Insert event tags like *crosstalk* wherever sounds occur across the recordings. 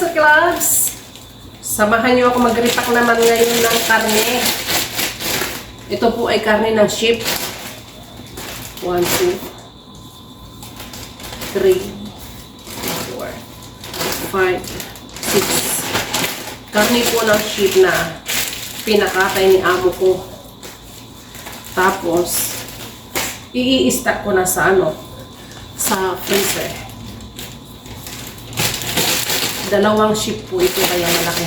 sa clubs! Samahan niyo ako mag-repack naman ngayon ng karne. Ito po ay karne ng sheep. 1, 2, 3, 4, 5, 6. Karne po ng sheep na pinakatay ni amo ko. Tapos, i-stack ko na sa ano, sa freezer. Dalawang sheep po ito kaya malaki.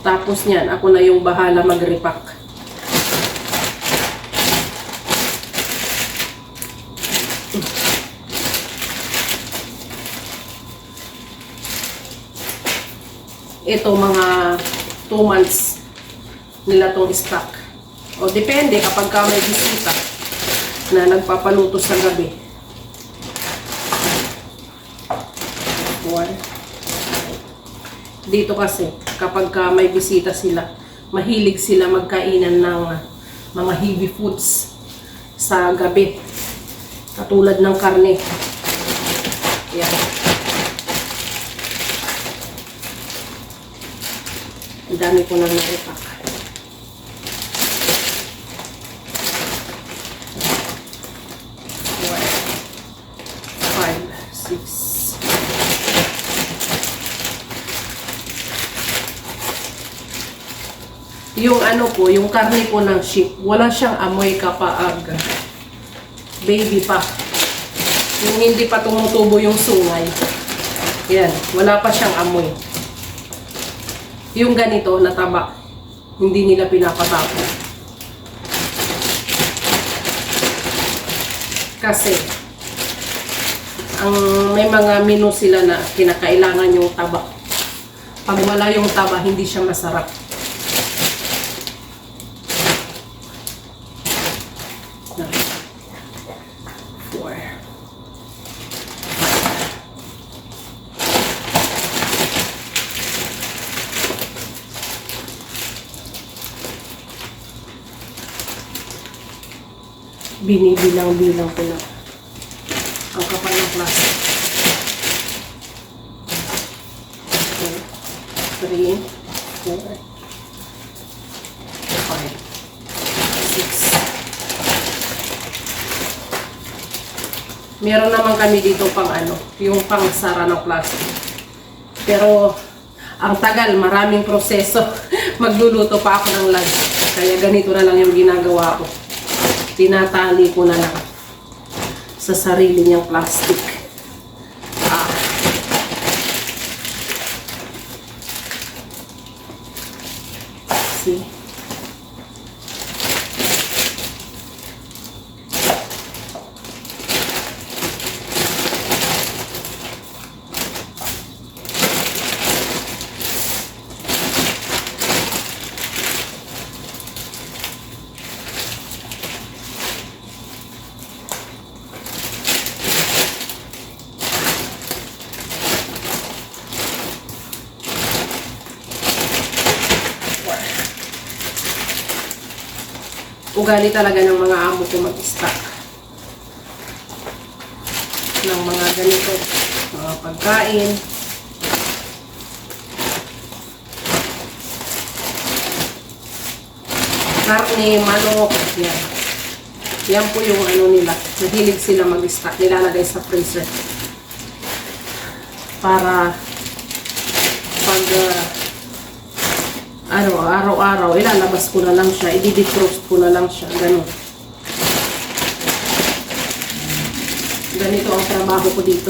Tapos niyan, ako na yung bahala mag-repack. Ito mga 2 months nila tong stock. O depende kapag ka may bisita na nagpapaluto sa gabi. Dito kasi, kapag ka may bisita sila, mahilig sila magkainan ng mga heavy foods sa gabi. Katulad ng karne. Yan. Ang dami ko nang naipak. Four, five, six. Yung ano po, yung karne po ng sheep, wala siyang amoy kapaag. Baby pa. Yung hindi pa tumutubo yung sungay. Yan, wala pa siyang amoy. Yung ganito na taba, hindi nila pinapatapon. Kasi, ang may mga menu sila na kinakailangan yung taba. Pag wala yung taba, hindi siya masarap. Binibilang-bilang ko na ang kapal ng plastic. Two, three, four, five, six. Meron naman kami dito pang ano, yung pang sara ng plastic. Pero ang tagal, maraming proseso. *laughs* Magluluto pa ako ng lunch. Kaya ganito na lang yung ginagawa ko. Tinatali ko na lang sa sarili niyang plastic. Ah. See? Ugali talaga ng mga amo ko mag-stock ng mga ganito, mga pagkain. Karne, manok, yan. Yan po yung ano nila. Nahilig sila mag-stock. Nilalagay sa freezer. Para pag ah, ano, araw-araw, ilalabas ko na lang siya, i-defrost ko na lang siya, ganun. Ganito ang trabaho ko dito.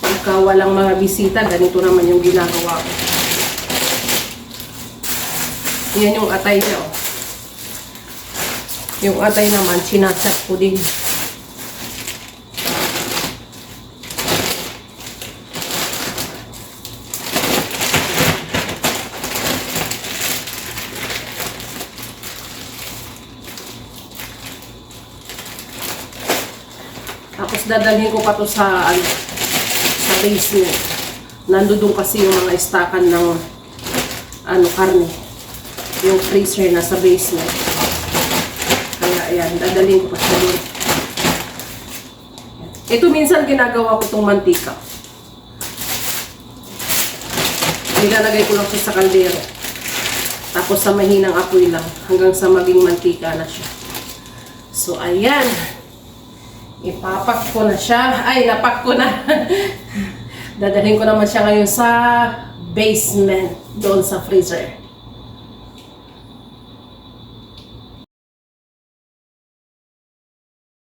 Pagka walang mga bisita, ganito naman yung ginagawa ko. Yan yung atay niya, oh. Yung atay naman, sinachat ko din. Tapos dadalhin ko pa to sa ano, sa basement. Nandoon kasi yung mga istakan ng ano karne. yung freezer na sa basement. Kaya ayan, dadalhin ko pa siya doon. Ito minsan ginagawa ko tong mantika. Nilalagay ko lang siya sa kaldero. Tapos sa mahinang apoy lang hanggang sa maging mantika na siya. So ayan. Ipapak ko na siya. Ay, napak ko na. *laughs* Dadalhin ko naman siya ngayon sa basement doon sa freezer.